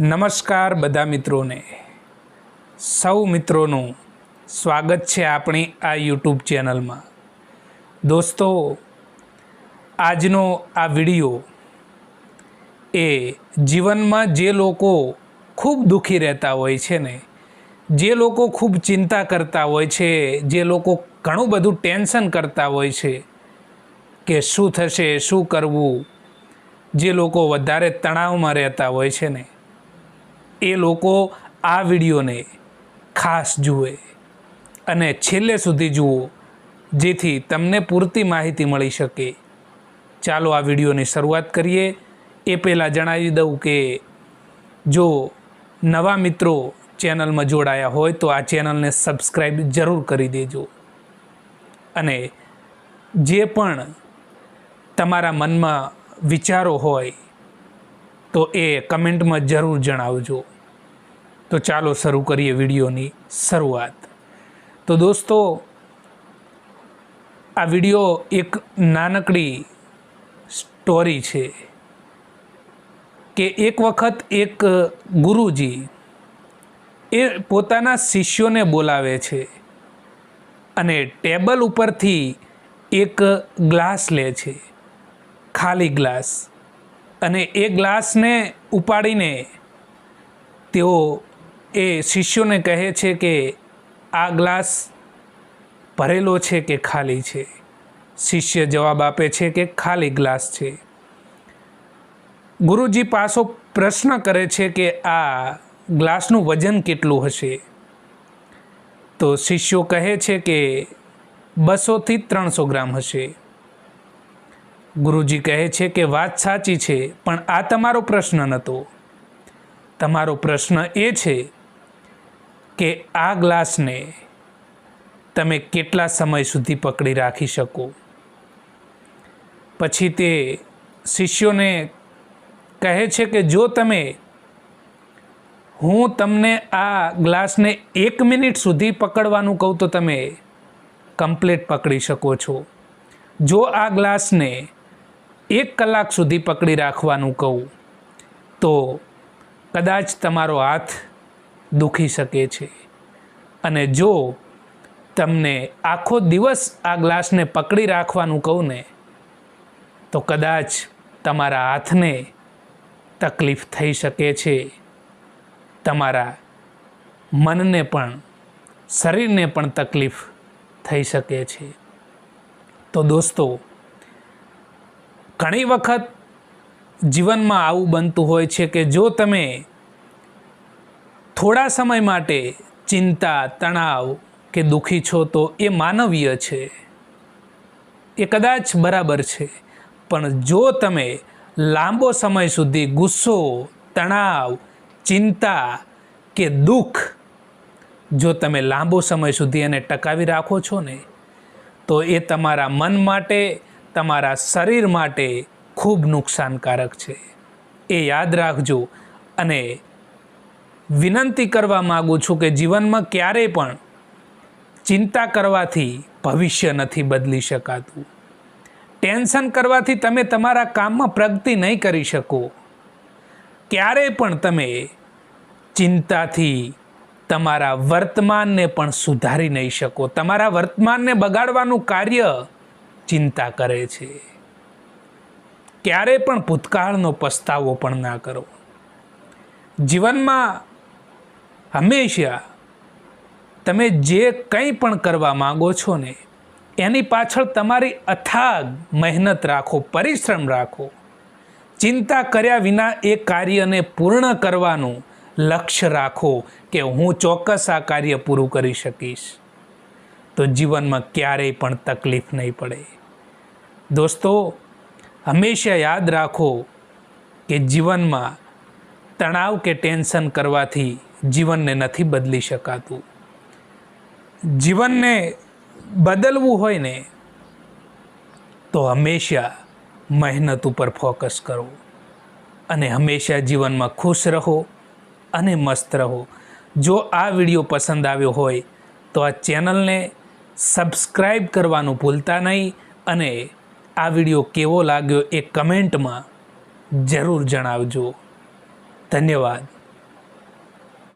નમસ્કાર બધા મિત્રોને. સૌ મિત્રોનું સ્વાગત છે આપણી આ યુટ્યુબ ચેનલમાં. દોસ્તો, આજનો આ વીડિયો એ જીવનમાં જે લોકો ખૂબ દુઃખી રહેતા હોય છે ને, જે લોકો ખૂબ ચિંતા કરતા હોય છે, જે લોકો ઘણું બધું ટેન્શન કરતા હોય છે કે શું થશે, શું કરવું, જે લોકો વધારે તણાવમાં રહેતા હોય છે ને એ લોકો આ વિડીયોને ખાસ જુએ અને છેલ્લે સુધી જુઓ, જેથી તમને પૂરતી માહિતી મળી શકે. ચાલો આ વિડીયોની શરૂઆત કરીએ. એ પહેલાં જણાવી દઉં કે જો નવા મિત્રો ચેનલમાં જોડાયા હોય તો આ ચેનલને સબસ્ક્રાઈબ જરૂર કરી દેજો. અને જે પણ તમારા મનમાં વિચારો હોય તો એ કમેન્ટમાં જરૂર જણાવજો. તો ચાલો શરૂ કરીએ વિડીયોની શરૂઆત. તો દોસ્તો, આ વીડિયો એક નાનકડી સ્ટોરી છે કે એક વખત એક ગુરુજી એ પોતાના શિષ્યોને બોલાવે છે અને ટેબલ ઉપરથી એક ગ્લાસ લે છે, ખાલી ગ્લાસ. અને એ ગ્લાસને ઉપાડીને તેઓ એ શિષ્યોને કહે છે કે આ ગ્લાસ ભરેલો છે કે ખાલી છે? શિષ્ય જવાબ આપે છે કે ખાલી ગ્લાસ છે. ગુરુજી પાછો પ્રશ્ન કરે છે કે આ ગ્લાસનું વજન કેટલું હશે? તો શિષ્યો કહે છે કે બસોથી ત્રણસો ગ્રામ હશે. ગુરુજી કહે છે કે વાત સાચી છે, પણ આ તમારો પ્રશ્ન નહોતો. તમારો પ્રશ્ન એ છે કે આ ગ્લાસને તમે કેટલા સમય સુધી પકડી રાખી શકો? પછી તે શિષ્યોને કહે છે કે જો તમે, હું તમને આ ગ્લાસને એક મિનિટ સુધી પકડવાનું કહું તો તમે કમ્પ્લીટ પકડી શકો છો. જો આ ગ્લાસને એક કલાક સુધી પકડી રાખવાનું કહું, તો કદાચ તમારો હાથ દુખી શકે છે. અને જો તમને આખો દિવસ આ ગ્લાસને પકડી રાખવાનું કહું ને, તો કદાચ તમારા હાથને તકલીફ થઈ શકે છે. તમારા મનને પણ, શરીરને પણ તકલીફ થઈ શકે છે. તો દોસ્તો ઘણી વખત જીવનમાં આવું બનતું હોય છે કે જો તમે થોડા સમય માટે ચિંતા, તણાવ કે દુઃખી છો, તો એ માનવીય છે. એ કદાચ બરાબર છે. પણ જો તમે લાંબો સમય સુધી ગુસ્સો, તણાવ, ચિંતા કે દુઃખ જો તમે લાંબો સમય સુધી એને ટકાવી રાખો છો ને, તો એ તમારા મન માટે તમારા શરીર માટે ખૂબ નુકસાનકારક છે. એ યાદ રાખજો અને વિનંતી કરવા માગું છું કે જીવનમાં ક્યારેય પણ ચિંતા કરવાથી ભવિષ્ય નથી બદલી શકાતું. ટેન્શન કરવાથી તમે તમારા કામમાં પ્રગતિ નહીં કરી શકો. ક્યારેય પણ તમે ચિંતાથી તમારા વર્તમાનને પણ સુધારી નહીં શકો. તમારા વર્તમાનને બગાડવાનું કાર્ય ચિંતા કરે છે. ક્યારે પણ ભૂતકાળનો પસ્તાવો પણ ના કરો. જીવનમાં હંમેશા તમે જે કંઈ પણ કરવા માગો છો ને, એની પાછળ તમારી અથાગ મહેનત રાખો, પરિશ્રમ રાખો. ચિંતા કર્યા વિના એ કાર્યને પૂર્ણ કરવાનું લક્ષ્ય રાખો કે હું ચોક્કસ આ કાર્ય પૂરું કરી શકીશ. તો જીવનમાં ક્યારેય પણ તકલીફ નહીં પડે. દોસ્તો, હંમેશા યાદ રાખો કે જીવનમાં તણાવ કે ટેન્શન કરવાથી જીવનને નથી બદલી શકાતું. જીવનને બદલવું હોય ને, તો હંમેશા મહેનત ઉપર ફોકસ કરો અને હંમેશા જીવનમાં ખુશ રહો અને મસ્ત રહો. જો આ વીડિયો પસંદ આવ્યો હોય, તો આ ચેનલને સબસ્ક્રાઈબ કરવાનું ભૂલતા નહીં અને આ વીડિયો કેવો લાગ્યો એ કમેન્ટમાં જરૂર જણાવજો. ધન્યવાદ.